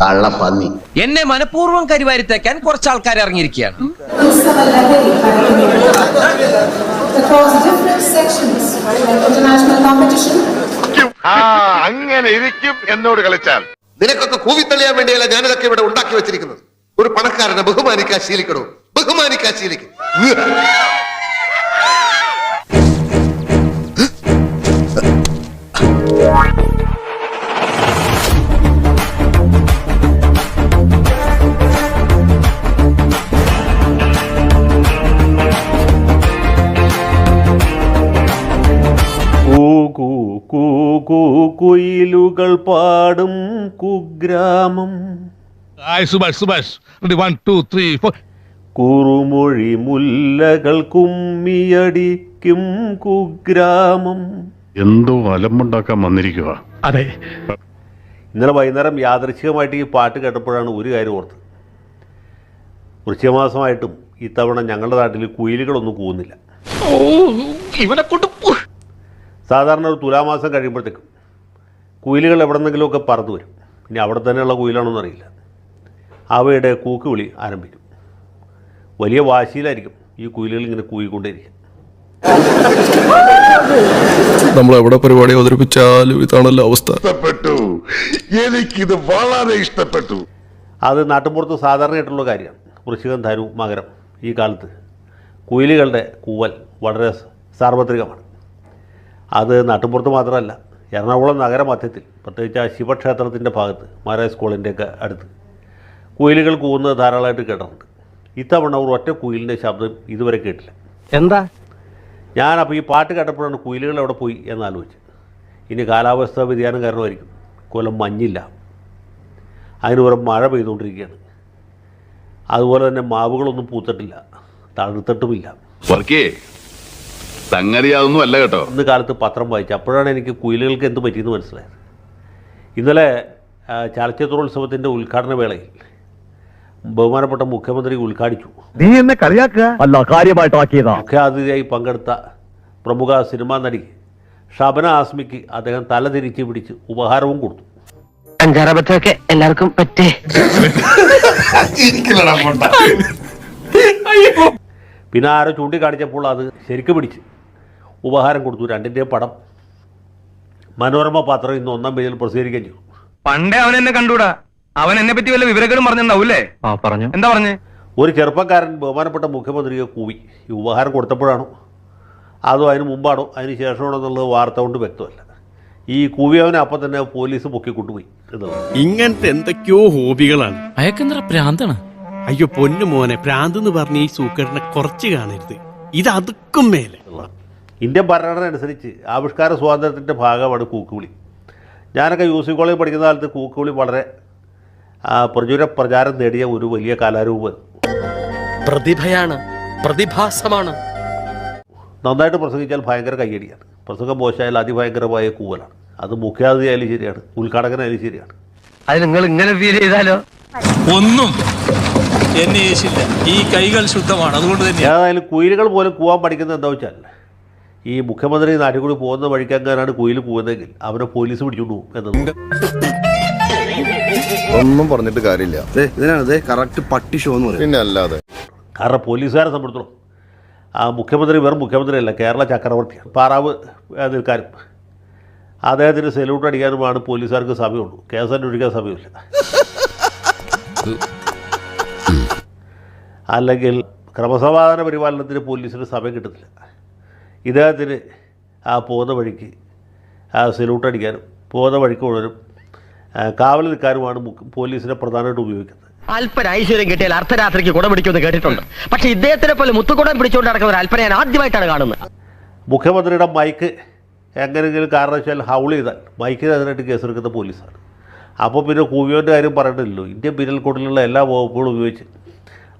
കള്ളപ്പന്നി എന്നെ മനഃപൂർവം കരിവാരിത്തേക്കാൻ കുറച്ച് ആൾക്കാർ ഇറങ്ങിയിരിക്കുകയാണ് അങ്ങനെ ഇരിക്കും എന്നോട് കളിച്ചാൽ. നിനക്കൊക്കെ കൂവിത്തള്ളിയാൻ വേണ്ടിയല്ല ഞാനിതൊക്കെ ഇവിടെ ഉണ്ടാക്കി വെച്ചിരിക്കുന്നത്. ഒരു പണക്കാരനെ ബഹുമാനിക്കാൻ ശീലിക്കണോ? ബഹുമാനിക്കാൻ ശീലിക്കും. കുയിലുകൾ പാടും കുഗ്രാമം. Subhash Subhash. One two three four three, four. കുറുമൊഴി മുല്ലകൾ കുമ്മിയടിക്കും കുഗ്രാമം. എന്തോ അലമ്പുണ്ടാക്കാൻ വന്നിരിക്കുക അതെ. ഇന്നലെ വൈകുന്നേരം യാദൃച്ഛികമായിട്ട് ഈ പാട്ട് കേട്ടപ്പോഴാണ് ഒരു കാര്യം ഓർത്ത് വൃശ്ചികമാസമായിട്ടും ഇത്തവണ ഞങ്ങളുടെ നാട്ടിൽ കുയിലുകളൊന്നും കൂവുന്നില്ല. ഇവനെ കൊണ്ട് സാധാരണ ഒരു തുലാമാസം കഴിയുമ്പോഴത്തേക്കും കുയിലുകൾ എവിടെ നിന്നെങ്കിലുമൊക്കെ പറന്നു വരും. ഇനി അവിടെ തന്നെയുള്ള കുയിലാണോന്ന് അറിയില്ല. അവയുടെ കൂക്ക് വിളി ആരംഭിക്കും. വലിയ വാശിയിലായിരിക്കും ഈ കുയിലുകൾ ഇങ്ങനെ കൂയിക്കൊണ്ടേയിരിക്കും നമ്മൾ എവിടെ പരിപാടി അവതരിപ്പിച്ചാലും ഇതാണല്ലോ അവസ്ഥ. ഇഷ്ടപ്പെട്ടു. എനിക്കിത് വളരെ ഇഷ്ടപ്പെട്ടു. അത് നാട്ടുമ്പുറത്ത് സാധാരണയായിട്ടുള്ള കാര്യമാണ്. വൃശ്ചികം ധനു മകരം ഈ കാലത്ത് കുയിലുകളുടെ കൂവൽ വളരെ സാർവത്രികമാണ്. അത് നാട്ടുമ്പുറത്ത് മാത്രമല്ല എറണാകുളം നഗരമധ്യത്തിൽ പ്രത്യേകിച്ച് ആ ശിവക്ഷേത്രത്തിന്റെ ഭാഗത്ത് മഹാരാജ് സ്കൂളിന്റെയൊക്കെ അടുത്ത് കുയിലുകൾ കൂവുന്നത് ധാരാളമായിട്ട് കേട്ടിട്ടുണ്ട്. ഇത്തവണ ഒരു ഒറ്റ കുയിലിന്റെ ശബ്ദം ഇതുവരെ കേട്ടില്ല. എന്താ? ഞാനപ്പോൾ ഈ പാട്ട് കേട്ടപ്പോഴാണ് കുയിലുകൾ അവിടെ പോയി എന്നാലോചിച്ച് ഇനി കാലാവസ്ഥാ വ്യതിയാനം കാരണമായിരിക്കും. കൊല്ലം മഞ്ഞില്ല. അതിന് പുറം മഴ പെയ്തുകൊണ്ടിരിക്കുകയാണ്. അതുപോലെ തന്നെ മാവുകളൊന്നും പൂത്തിട്ടില്ല. തണുത്തിട്ടുമില്ല. വർക്കേ സംഗതി അതൊന്നും അല്ല കേട്ടോ. ഇന്ന് കാലത്ത് പത്രം വായിച്ചു അപ്പോഴാണ് എനിക്ക് കുയിലുകൾക്ക് എന്ത് പറ്റിയെന്ന് മനസ്സിലായത്. ഇന്നലെ ചലച്ചിത്രോത്സവത്തിന്റെ ഉദ്ഘാടന വേളയിൽ ബഹുമാനപ്പെട്ട മുഖ്യമന്ത്രി ഉദ്ഘാടിച്ചു. നീ എന്നെ കളിയാക്കുക? അല്ല കാര്യമായിട്ടാക്കിയതാ. മുഖ്യാതിഥിയായി പങ്കെടുത്ത പ്രമുഖ സിനിമാ നടി ഷബന ആസ്മിക്ക് അദ്ദേഹം തല തിരിച്ച് പിടിച്ച് ഉപഹാരവും കൊടുത്തു. അഞ്ചാറബത്തൊക്കെ എല്ലാവർക്കും പറ്റേ. പിന്നെ ആരോ ചൂണ്ടിക്കാണിച്ചപ്പോൾ അത് ശരിക്കും പിടിച്ച്. ഉപഹാരം കൊടുത്തു രണ്ടിന്റെയും പടം. മനോരമ പാത്രം ഇന്ന് ഒന്നാം പേജിൽ പ്രസിദ്ധീകരിക്കുകയും ചെയ്തു. പണ്ടേ അവൻ എന്നെ കണ്ടൂടാ. അവൻ എന്നെ പറ്റി വല്ല വിവരങ്ങളും പറഞ്ഞിട്ടുണ്ടാവൂല്ലേ? ആ പറഞ്ഞു. എന്താ പറഞ്ഞു? ഒരു ചെറുപ്പക്കാരൻ ബഹുമാനപ്പെട്ട മുഖ്യമന്ത്രിയെ കൂവി. ഈ ഉപഹാരം കൊടുത്തപ്പോഴാണോ? അതോ അതിന് മുമ്പാണോ? അതിന് ശേഷമാണോ എന്നുള്ളത് വാർത്ത കൊണ്ട് വ്യക്തമല്ല. ഈ കൂവിയവനെ അപ്പം തന്നെ പോലീസ് പൊക്കിക്കൊണ്ടുപോയി എന്നുള്ളത് ഇങ്ങനത്തെ എന്തൊക്കെയോ ഹോബികളാണ്. അയക്കെന്തറ പ്രാന്താണ്? അയ്യോ പൊന്നു മോനെ പ്രാന്ത് എന്ന് പറഞ്ഞ ഈ സൂക്കറിനെ കുറച്ച് കാണരുത്. ഇത് അതുക്കും മേലെ ഇന്ത്യൻ ഭരണഘടന അനുസരിച്ച് ആവിഷ്കാര സ്വാതന്ത്ര്യത്തിന്റെ ഭാഗമാണ് കൂക്കുവിളി. ഞാനൊക്കെ യു സി കോളേജിൽ പഠിക്കുന്ന കാലത്ത് കൂക്കുവിളി വളരെ പ്രചുര പ്രചാരം നേടിയ ഒരു വലിയ കലാരൂപം പ്രതിഭയാണ് പ്രതിഭാസമാണ്. നന്നായിട്ട് പ്രസംഗിച്ചാൽ ഭയങ്കര കയ്യടിയാണ്. പ്രസംഗം മോശമായാൽ അതിഭയങ്കരമായ കൂവലാണ്. അത് മുഖ്യാതിഥിയായാലും ശരിയാണ് ഉദ്ഘാടകനായാലും ശരിയാണ്. അത് നിങ്ങൾ ഇങ്ങനെ ഫീൽ ചെയ്താലോ? ഒന്നും എന്നെ ഈ കൈകൾ ശുദ്ധമാണ് അതുകൊണ്ട് തന്നെ ഏതായാലും കുയിലുകൾ പോലും കൂവാൻ പഠിക്കുന്നത് എന്താ വെച്ചാൽ ഈ മുഖ്യമന്ത്രി നാട്ടിൽ കൂടി പോകുന്ന വഴിക്കങ്ങാനാണ് കുയിൽ പോകുന്നതെങ്കിൽ അവനെ പോലീസ് പിടിച്ചുകൊണ്ട് പോകും എന്നത് ഒന്നും പറഞ്ഞിട്ട് കാര്യമില്ല. ഇതിനാണ് കറക്റ്റ് പട്ടി ഷോ എന്ന് പിന്നെ അല്ലാതെ കാരണം പോലീസുകാരെ സംബന്ധിച്ചിടത്തോളം ആ മുഖ്യമന്ത്രി വെറും മുഖ്യമന്ത്രിയല്ല കേരള ചക്രവർത്തിയാണ് പാറാവ് നിൽക്കാനും അദ്ദേഹത്തിന് സെല്യൂട്ട് അടിക്കാനുമാണ് പോലീസുകാർക്ക് സമയമുള്ളൂ. കേസ് അന്വേഷിക്കാൻ സമയമില്ല. അല്ലെങ്കിൽ ക്രമസമാധാന പരിപാലനത്തിന് പോലീസിന് സമയം കിട്ടുന്നില്ല ഇദ്ദേഹത്തിന് ആ പോകുന്ന വഴിക്ക് ആ സെലൂട്ട് അടിക്കാനും പോകുന്ന വഴിക്ക് ഉള്ളവരും കാവൽ നിൽക്കാനുമാണ് പോലീസിനെ പ്രധാനമായിട്ട് ഉപയോഗിക്കുന്നത്. അല്പന ഐശ്വര്യം കിട്ടിയാൽ അർദ്ധരാത്രിക്ക് കുടം പിടിക്കുമെന്ന് കേട്ടിട്ടുണ്ട്. പക്ഷെ ഇദ്ദേഹത്തിനെ പോലെ മുത്തുകുടം പിടിച്ചുകൊണ്ട് നടക്കുന്ന അല്പന ഞാൻ ആദ്യമായിട്ടാണ് കാണുന്നത്. മുഖ്യമന്ത്രിയുടെ മൈക്ക് എങ്ങനെയെങ്കിലും കാരണവശാൽ ഹൗൾ ചെയ്താൽ മൈക്കിന് അതിനായിട്ട് കേസെടുക്കുന്ന പോലീസാണ്. അപ്പോൾ പിന്നെ കൂവിയോന്റെ കാര്യം പറയണ്ടല്ലോ. ഇന്ത്യൻ പീനൽ കോഡിലുള്ള എല്ലാ വകുപ്പുകളും ഉപയോഗിച്ച്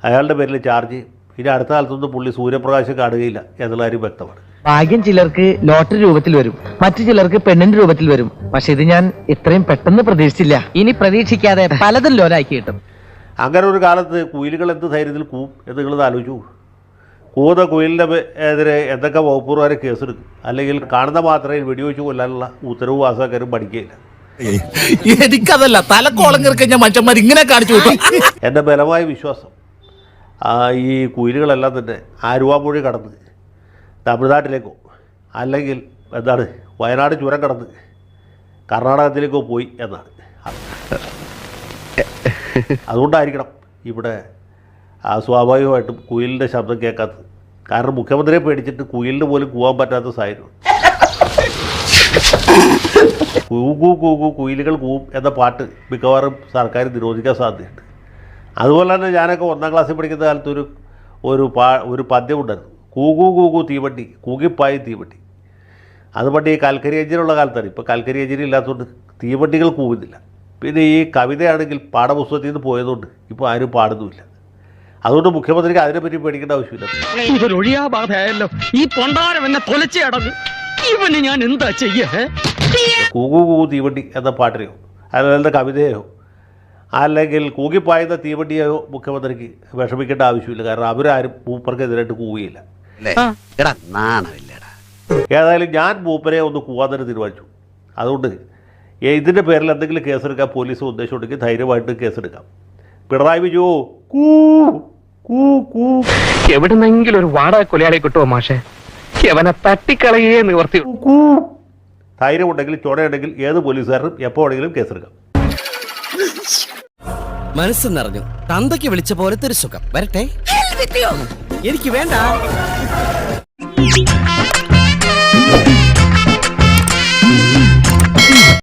അയാളുടെ പേരിൽ ചാർജ് ചെയ്യും. ഇനി അടുത്ത കാലത്തൊന്നും പുള്ളി സൂര്യപ്രകാശം കാണുകയില്ല എന്നുള്ള കാര്യം വ്യക്തമാണ്. ഭാഗ്യം ചിലർക്ക് ലോട്ടറി രൂപത്തിൽ വരും. മറ്റു ചിലർക്ക് പെണ്ണിന്റെ രൂപത്തിൽ വരും. പക്ഷെ ഇത് ഞാൻ ഇത്രയും പെട്ടെന്ന് പ്രതീക്ഷിച്ചില്ല. ഇനി പ്രതീക്ഷിക്കാതെ പലതും ലോലാക്കി കിട്ടും. അങ്ങനെ ഒരു കാലത്ത് കുയിലുകൾ എന്ത് ധൈര്യത്തിൽ കൂവും എന്ന് നിങ്ങളത് ആലോചിച്ചു കൂത കുയിലിന്റെ എതിരെ എന്തൊക്കെ വകുപ്പുകാരെ കേസെടുക്കും. അല്ലെങ്കിൽ കാണുന്ന മാത്രമേ വെടിവെച്ച് കൊല്ലാനുള്ള ഉത്തരവ് വാസാക്കാരും പഠിക്കുകയില്ല. എനിക്കതല്ല തലക്കോളം ഞാൻ മനുഷ്യന്മാർ ഇങ്ങനെ കാണിച്ചു എന്റെ ബലമായ വിശ്വാസം ആ, ഈ കുയിലുകളെല്ലാം തന്നെ ആരുവാമൊഴി കടന്ന് തമിഴ്നാട്ടിലേക്കോ അല്ലെങ്കിൽ എന്താണ് വയനാട് ചുരം കടന്ന് കർണാടകത്തിലേക്കോ പോയി എന്നാണ്. അതുകൊണ്ടായിരിക്കണം ഇവിടെ സ്വാഭാവികമായിട്ടും കുയിലിന്റെ ശബ്ദം കേൾക്കാത്തത്. കാരണം മുഖ്യമന്ത്രിയെ പേടിച്ചിട്ട് കുയിലിന് പോലും കൂവാൻ പറ്റാത്ത സാഹചര്യം. കൂകൂ കൂകൂ കുയിലുകൾ കൂവും എന്ന പാട്ട് മിക്കവാറും സർക്കാർ നിരോധിക്കാൻ സാധ്യതയുണ്ട്. അതുപോലെ തന്നെ ഞാനൊക്കെ ഒന്നാം ക്ലാസ്സിൽ പഠിക്കുന്ന കാലത്ത് ഒരു ഒരു പാ ഒരു പദ്യം ഉണ്ടായിരുന്നു. കൂകൂ കൂകൂ തീവണ്ടി കൂകിപ്പായി തീവണ്ടി. അത് പണ്ട് ഈ കൽക്കരി എഞ്ചിനുള്ള കാലത്താണ്. ഇപ്പോൾ കൽക്കരി എഞ്ചിൻ ഇല്ലാത്തതുകൊണ്ട് തീവണ്ടികൾ കൂവുന്നില്ല. പിന്നെ ഈ കവിതയാണെങ്കിൽ പാഠപുസ്തകത്തിൽ നിന്ന് പോയതുകൊണ്ട് ഇപ്പോൾ ആരും പാടുന്നുമില്ല. അതുകൊണ്ട് മുഖ്യമന്ത്രിക്ക് അതിനെപ്പറ്റി പേടിക്കേണ്ട ആവശ്യമില്ല. ഇതൊരു ഒഴിയാബാധയല്ലോ. ഈ പൊണ്ടാരം എന്നെ തൊലച്ചടങ്ങ് ഇവന് ഞാൻ എന്താ ചെയ്യേ? കൂകൂ കൂകു തീവണ്ടി എന്ന പാട്ടിനെയോ അല്ലെങ്കിൽ കവിതയോ അല്ലെങ്കിൽ കൂകിപ്പായുന്ന തീവണ്ടിയോ മുഖ്യമന്ത്രിക്ക് വിഷമിക്കേണ്ട ആവശ്യമില്ല. കാരണം അവരാരും മൂപ്പർക്കെതിരായിട്ട് കൂവുകയില്ല. ഏതായാലും ഞാൻ മൂപ്പരെ ഒന്ന് കൂവാൻ തന്നെ തീരുമാനിച്ചു. അതുകൊണ്ട് ഇതിന്റെ ഇതിന്റെ പേരിൽ എന്തെങ്കിലും കേസെടുക്കാൻ പോലീസ് ഉദ്ദേശമുണ്ടെങ്കിൽ ധൈര്യമായിട്ട് കേസെടുക്കാം. പിണറായി വിജയോ കൂ കൂ കൂ. എവിടുന്നെങ്കിലും ഒരു വാടക കൊലയാളെ കിട്ടുമോ മാഷെ? അവനെ തട്ടിക്കളയേ നിവർത്തി കൂ ധൈര്യമുണ്ടെങ്കിൽ ചുണയുണ്ടെങ്കിൽ ഏത് പോലീസുകാരനും എപ്പോ വേണമെങ്കിലും കേസെടുക്കാം. മനസ്സ് നിറഞ്ഞു. തന്തയ്ക്ക് വിളിച്ച പോലത്തെ ഒരു സുഖം. വരട്ടെ. എനിക്ക് വേണ്ട.